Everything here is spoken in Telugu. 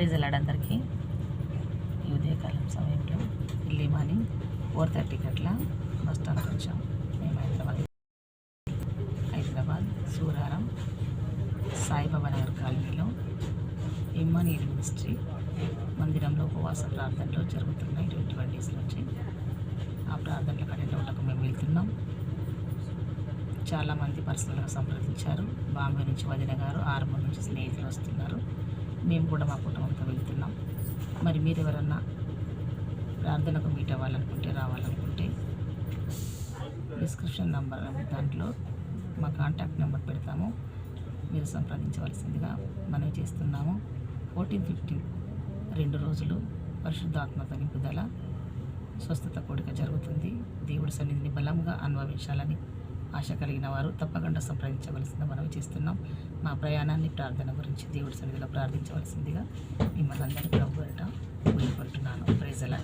ప్రైజ్ అందరికీ ఈ ఉదయకాలం సమయంలో ఎర్లీ మార్నింగ్ ఫోర్ థర్టీకి అట్లా బస్ స్టాండ్కి వచ్చాం. మేము హైదరాబాద్ హైదరాబాద్ సూరారం సాయిబాబా నగర్ కాలనీలో ఇమ్మనీర్ మినిస్ట్రీ మందిరంలో ఉపవాస ప్రార్థనలు జరుగుతున్నాయి. ట్వంటీ వన్ డేస్ నుంచి ఆ ప్రార్థనల కడలోటకు మేము వెళ్తున్నాం. చాలామంది పర్సనల్గా సంప్రదించారు. బాంబే నుంచి వదిన గారు ఆరంభం నుంచి స్నేహితులు వస్తున్నారు. మేము కూడా మా కుటుంబంతో వెళ్తున్నాం. మరి మీరు ఎవరన్నా ప్రార్థనకు మీట్ అవ్వాలనుకుంటే రావాలనుకుంటే డిస్క్రిప్షన్ నెంబర్ దాంట్లో మా కాంటాక్ట్ నెంబర్ పెడతాము. మీరు సంప్రదించవలసిందిగా మనవి చేస్తున్నాము. ఫోర్టీన్ ఫిఫ్టీన్ రెండు రోజులు పరిశుద్ధాత్మత నింపుదల స్వస్థత కోడిక జరుగుతుంది. దేవుడి సన్నిధిని బలంగా అనుభవించాలని ఆశ కలిగిన వారు తప్పకుండా సంప్రదించవలసిందిగా మనవి చేస్తున్నాం. మా ప్రయాణాన్ని ప్రార్థన గురించి దేవుడి సన్నిధిలో ప్రార్థించవలసిందిగా మిమ్మల్ని అందరినీ ప్రభు కోరుకుంటున్నాను ప్రైజలా